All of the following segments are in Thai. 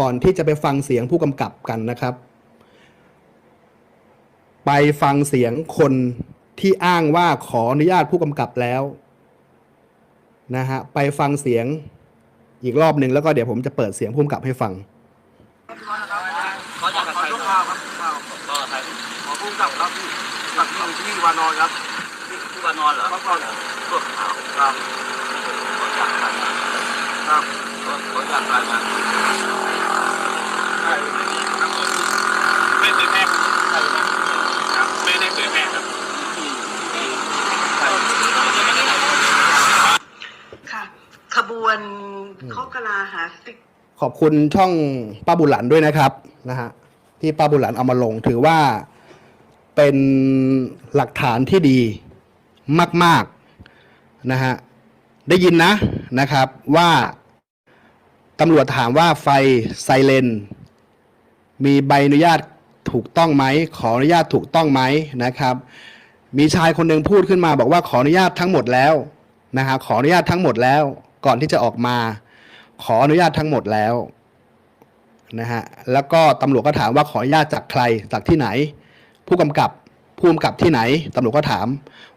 ก่อนที่จะไปฟังเสียงผู้กำกับกันนะครับ ไปฟังเสียงคนที่อ้างว่าขออนุญาตผู้กำกับแล้วนะฮะไปฟังเสียงอีกรอบหนึ่งแล้วก็เดี๋ยวผมจะเปิดเสียงผู้กำกับให้ฟังขอจากขใครอคทุรักบข่าวครับข่าวก็ใครขอพุ่งกลับครับกับที่ที่วานอนครับผู้การนอนเหรอเมื่อก่อนตรวขาวครับขอจากใครมาครับขอจากใครมา ไม่เคยแพ้ครับไม่ได้เคยแพ้ครับ ค่ะ ขบวนข้อกลาหาสิทธิขอบคุณช่องป้าบุหลันด้วยนะครับนะฮะที่ป้าบุหลันเอามาลงถือว่าเป็นหลักฐานที่ดีมาก ๆ นะฮะ ได้ยินนะนะครับว่าตำรวจถามว่าไฟไซเรนมีใบอนุญาต ถูกต้องไหม ขออนุญาตถูกต้องไหมนะครับ มีชายคนหนึ่งพูดขึ้นมาบอกว่าขออนุญาตทั้งหมดแล้วนะฮะขออนุญาตทั้งหมดแล้ว ก่อนที่จะออกมา ขออนุญาตทั้งหมดแล้วนะฮะแล้วก็ตำรวจก็ถามว่าขออนุญาตจากใครจากที่ไหน ผู้กำกับผู้กำกับที่ไหนตำรวจก็ถาม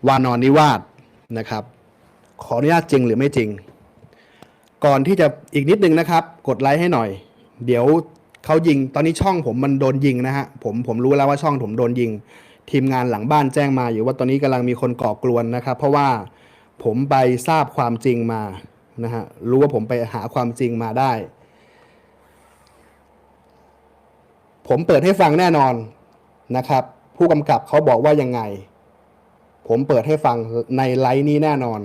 วานอนนิวาสนะครับ ขออนุญาตจริงหรือไม่จริง ก่อนที่จะอีกนิดนึงนะครับ กดไลค์ให้หน่อย เดี๋ยว เขายิงตอนนี้ช่องผมมันโดนยิงนะฮะผมผมรู้แล้วว่าช่องผมโดนยิง ทีมงานหลังบ้านแจ้งมาอยู่ว่าตอนนี้กำลังมีคนก่อกลวนนะครับ เพราะว่าผมไปทราบความจริงมานะฮะรู้ว่าผมไปหาความจริงมาได้ ผมเปิดให้ฟังแน่นอนนะครับ ผู้กำกับเขาบอกว่ายังไง ผมเปิดให้ฟังในไลฟ์นี้แน่นอน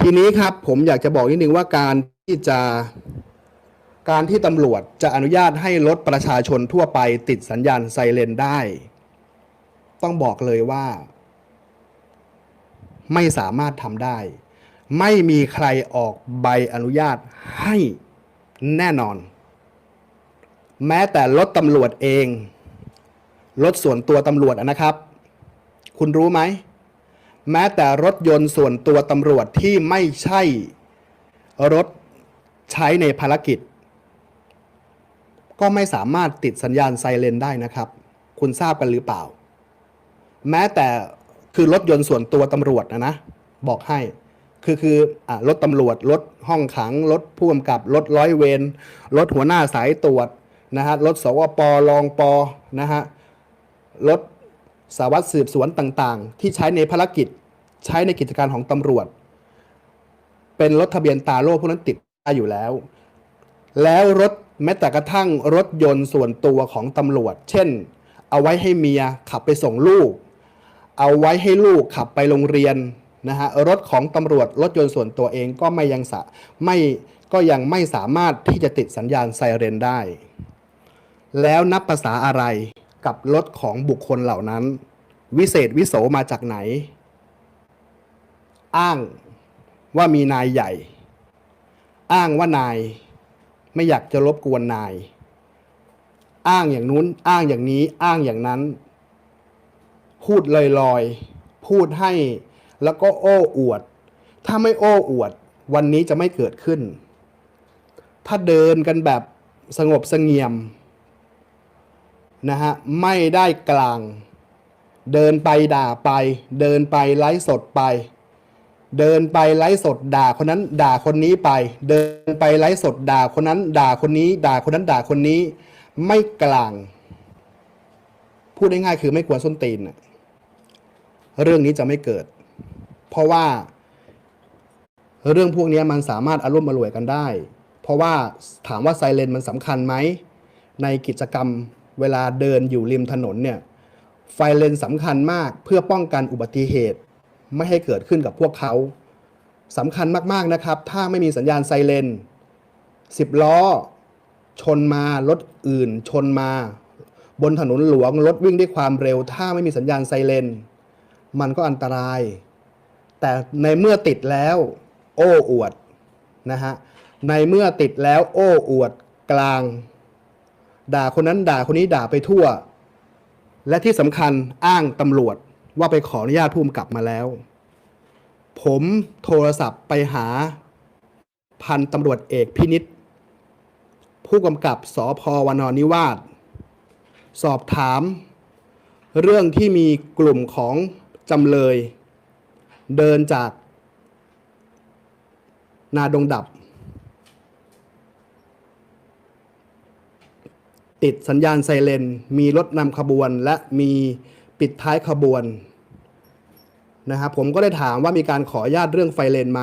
ทีนี้ครับผมอยากจะบอกนิดนึงว่าการที่จะ การที่ตำรวจจะอนุญาตให้รถประชาชนทั่วไปติดสัญญาณไซเรนได้ ต้องบอกเลยว่า ไม่สามารถทำได้ ไม่มีใครออกใบอนุญาตให้แน่นอน แม้แต่รถตำรวจเอง รถส่วนตัวตำรวจนะครับ คุณรู้ไหม แม้แต่รถยนต์ส่วนตัวตำรวจที่ไม่ใช่รถใช้ในภารกิจ ก็ไม่สามารถติดสัญญาณไซเรนได้นะครับ คุณทราบกันหรือเปล่า แม้แต่คือรถยนต์ส่วนตัวตำรวจนะนะ บอกให้ คือคืออรถตำรวจ รถห้องขัง รถผู้กำกับ รถร้อยเวร รถหัวหน้าสายตรวจนะฮะ รถสวปรองปนะฮะ รถสารวัตรสืบสวนต่างๆ ที่ใช้ในภารกิจ ใช้ในกิจการของตำรวจ เป็นรถทะเบียนตาโล่พวกนั้นติดได้อยู่แล้ว แล้วรถแม้แต่กระทั่งรถยนต์ส่วนตัวของตำรวจ เช่น เอาไว้ให้เมียขับไปส่งลูก เอาไว้ให้ลูกขับไปโรงเรียนนะฮะรถของตำรวจรถยนต์ส่วนตัวเองก็ไม่ยังสะไม่ก็ยังไม่สามารถที่จะติดสัญญาณไซเรนได้ แล้วนับภาษาอะไรกับรถของบุคคลเหล่านั้น วิเศษวิโสมาจากไหน อ้างว่ามีนายใหญ่ อ้างว่านาย ไม่อยากจะรบกวนนาย อ้างอย่างนู้น อ้างอย่างนี้ อ้างอย่างนั้น พูดลอยๆ พูดให้ แล้วก็โอ้อวด ถ้าไม่โอ้อวด วันนี้จะไม่เกิดขึ้น ถ้าเดินกันแบบสงบสงี่ยมนะฮะ ไม่ได้กลาง เดินไปด่าไป เดินไปไลฟ์สดไป เดินไปไลฟ์สดด่าคนนั้นด่าคนนี้ไป เดินไปไลฟ์สดด่าคนนั้น ด่าคนนี้ ด่าคนนั้นด่าคนนี้ ไม่กลาง พูดง่ายๆคือไม่กวนส้นตีนเรื่องนี้จะไม่เกิด เพราะว่า เรื่องพวกนี้มันสามารถอารมณ์มารวยกันได้ เพราะว่าถามว่าไซเรนมันสำคัญไหมในกิจกรรมเวลาเดินอยู่ริมถนนเนี่ยไฟเลนสำคัญมากเพื่อป้องกันอุบัติเหตุ ไม่ให้เกิดขึ้นกับพวกเขาสำคัญมากๆนะครับ ถ้าไม่มีสัญญาณไซเรนสิบล้อ ชนมารถอื่น ชนมา บนถนนหลวงรถวิ่งด้วยความเร็ว ถ้าไม่มีสัญญาณไซเรนมันก็อันตราย แต่ในเมื่อติดแล้ว โอ้อวดนะฮะในเมื่อติดแล้ว โอ้อวดกลาง ด่าคนนั้นด่าคนนี้ด่าไปทั่ว และที่สำคัญอ้างตำรวจ ว่าไปขออนุญาตผู้กำกับมาแล้ว ผมโทรศัพท์ไปหาพันตำรวจเอกพินิษผู้กำกับสพวนอนนิวาสสอบถาม เรื่องที่มีกลุ่มของจำเลย เดินจาก นาดงดับ ติดสัญญาณไซเรนมีรถนำขบวนและมี ปิดท้ายขบวนนะครับผมก็ได้ถามว่ามีการขออนุญาตเรื่องไฟเลนไหม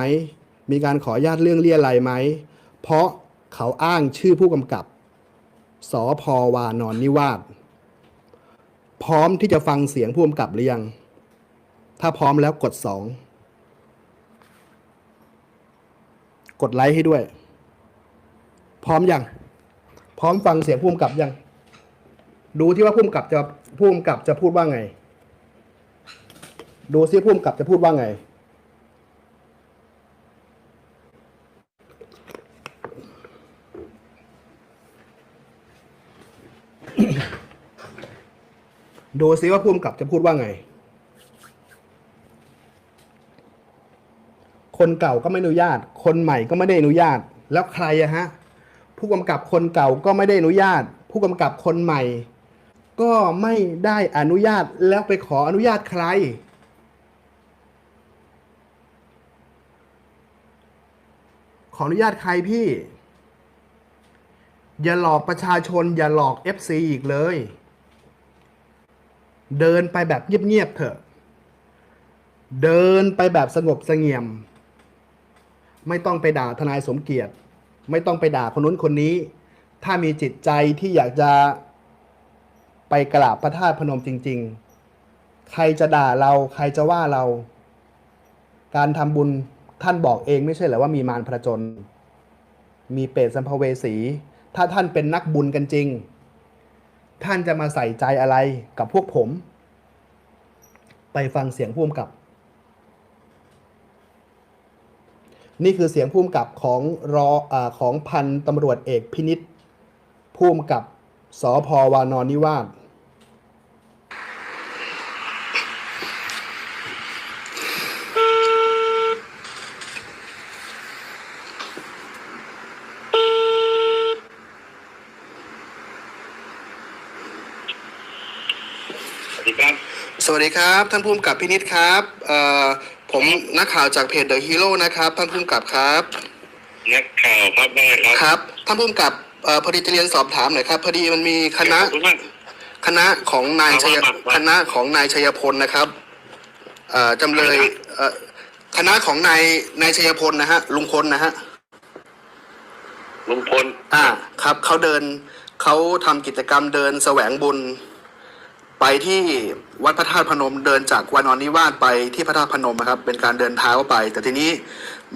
มีการขออนุญาตเรื่องเลี่ยไรไหม เพราะเขาอ้างชื่อผู้กำกับสอพวานอนนิวาสพร้อมที่จะฟังเสียงผู้กำกับหรือยัง ถ้าพร้อมแล้วกดสองกดไลค์ให้ด้วย พร้อมยัง พร้อมฟังเสียงผู้กำกับยัง ดูที่ว่าผู้กำกับจะ ผู้กำกับจะพูดว่าไง ดูซิผู้กำกับจะพูดว่าไง ดูซิว่าผู้กำกับจะพูดว่าไง คนเก่าก็ไม่อนุญาต คนใหม่ก็ไม่ได้อนุญาต แล้วใครอะฮะ ผู้กำกับคนเก่าก็ไม่ได้อนุญาต ผู้กำกับคนใหม่ ก็ไม่ได้อนุญาตแล้วไปขออนุญาตใคร ขออนุญาตใครพี่ อย่าหลอกประชาชน อย่าหลอก FC อีกเลย เดินไปแบบเงียบๆเถอะ เดินไปแบบสงบเสงี่ยม ไม่ต้องไปด่าทนายสมเกียรติ ไม่ต้องไปด่าคนนู้นคนนี้ ถ้ามีจิตใจที่อยากจะ ไปกราบพระธาตุพนมจริง ๆ ใครจะด่าเราใครจะว่าเรา การทำบุญท่านบอกเองไม่ใช่เหรอว่ามีมารพระจน มีเปรตสัมภเวสี ถ้าท่านเป็นนักบุญกันจริง ท่านจะมาใส่ใจอะไรกับพวกผม ไปฟังเสียงพุ่มกับ นี่คือเสียงพุ่มกับของรออของพันตำรวจเอกพินิษพุ่มกับสอพวานอนนิวาสวัสดีครับ ส วัสดีครับ ท่านพุ่มกับพินิษครับเอ่อผมนักข่าวจากเพจเดอะฮีโร่นะครับท่านพุ่มกับครับนักข่าวครับว่าไงครับครับท่านพุ่มกับเอ่อพอดีจะเรียนสอบถามหน่อยครับพอดีมันมีคณะขอบคุณมากคณะของนายชัยครับว่าคณะของนายชัยพลนะครับเอ่อจำเลยเอ่อคณะของนายนายชัยพลนะฮะลุงพลนะฮะลุงพลอ่าครับเขาเดินเขาทำกิจกรรมเดินแสวงบุญ ไปที่วัดพระธาตุพนมเดินจากวานอนนิวาสไปที่พระธาตุพนมนะครับ เป็นการเดินเท้าไป แต่ทีนี้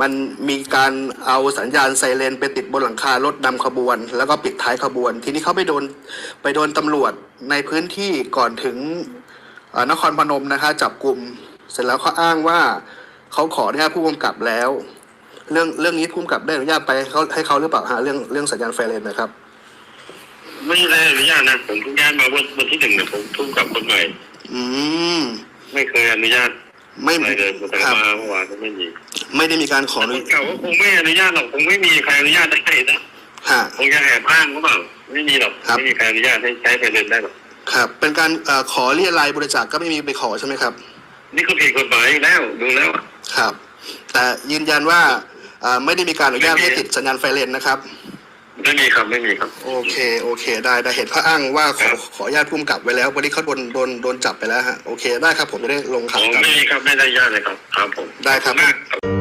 มันมีการเอาสัญญาณไซเรนไปติดบนหลังคารถนำขบวน แล้วก็ปิดท้ายขบวน ทีนี้เขาไปโดนไปโดนตำรวจในพื้นที่ก่อนถึงนครพนมนะคะจับกลุ่มเสร็จแล้วเขาอ้างว่าเขาขออนุญาตผู้กำกับแล้ว เรื่องเรื่องนี้ผู้กำกับได้อนุญาตไปให้เขาให้เขาหรือเปล่าฮะเรื่องเรื่องสัญญาณไฟเรนนะครับ ไม่ได้อนุญาตนะผมเพิ่งย้ายมาวันวันที่หนึ่งเนี่ยผมเพิ่งกลับคนใหม่ อืม ไม่เคยอนุญาตไม่อะไรเลยแต่ครับ มาเมื่อวานก็ไม่มีไม่ได้มีการขอคอนุนเก่าก็คงไม่อนุญาตหรอกคงไม่มีใครอนุญาตได้นะฮะ คงจะแอบอ้างหรือเปล่าไม่มีหรอกครับ ไม่มีใครอนุญาตให้ใช้ไฟเลนได้หรอกครับ เป็นการเอ่อขอเรียรายบริจาคก็ไม่มีไปขอใช่ไหมครับ นี่ก็ผิดกฎหมายอยู่แล้วดูแล้วอะครับ แต่ยืนยันว่าเอ่อไม่ได้มีการอนุญาตให้ติดสัญญาณไฟเรนนะครับ ไม่มีครับไม่มีครับ โอเคโอเค ได้ได้เห็นเขาอ้างว่าขอครับขออนุญาตพุ่มกลับไว้แล้ววันนี้เขาโดนโดนโดนจับไปแล้วฮะโอเคได้ครับผมจะได้ลงข่าอ๋วอกันไม่มีครับไม่ได้อนุญาตเลยครับครับผมได้ครับขอณมากข